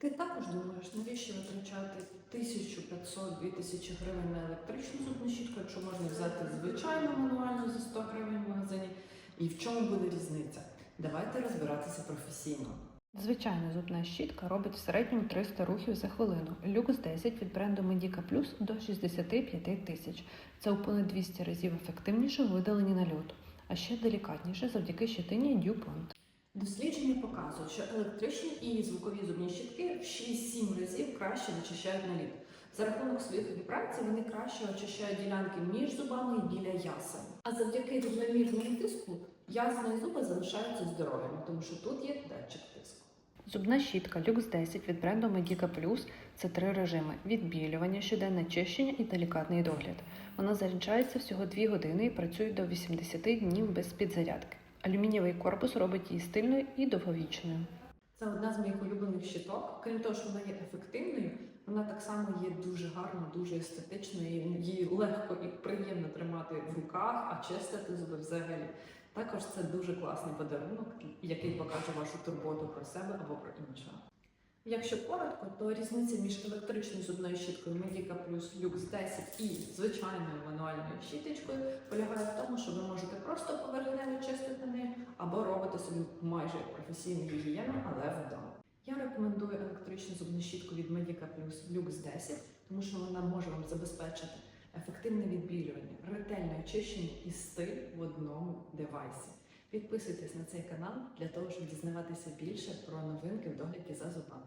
Ти також думаєш, навіщо витрачати 1500-2000 гривень на електричну зубну щітку, якщо можна взяти звичайну мануальну за 100 гривень в магазині? І в чому буде різниця? Давайте розбиратися професійно. Звичайна зубна щітка робить в середньому 300 рухів за хвилину. Люкс 10 від бренду Medica Plus до 65 тисяч. Це у понад 200 разів ефективніше в видаленні нальоту, а ще делікатніше завдяки щитині DuPont. Дослідження показують, що електричні і звукові зубні щітки в 6-7 разів краще вичищають наліт. За рахунок своїх вібрацій вони краще очищають ділянки між зубами і біля ясен. А завдяки рівномірному тиску ясна і зуби залишаються здоровими, тому що тут є датчик тиску. Зубна щітка Lux 10 від бренду Medica Plus – це три режими: відбілювання, щоденне чищення і делікатний догляд. Вона заряджається всього 2 години і працює до 80 днів без підзарядки. Алюмінієвий корпус робить її стильною і довговічною. Це одна з моїх улюблених щиток. Крім того, що вона є ефективною, вона так само є дуже гарною, дуже естетичною. Її легко і приємно тримати в руках, а чистити зуби взагалі. Також це дуже класний подарунок, який покаже вашу турботу про себе або про іншого. Якщо коротко, то різниця між електричною зубною щіткою Medica Plus Lux 10 і звичайною мануальною щіточкою полягає в тому, що ви можете просто поверхнево чистити або робити собі майже професійну гігієну, але вдома. Я рекомендую електричну зубну щітку від Medica Plus Lux 10, тому що вона може вам забезпечити ефективне відбілювання, ретельне очищення і стиль в одному девайсі. Підписуйтесь на цей канал для того, щоб дізнаватися більше про новинки в догляді за зубами.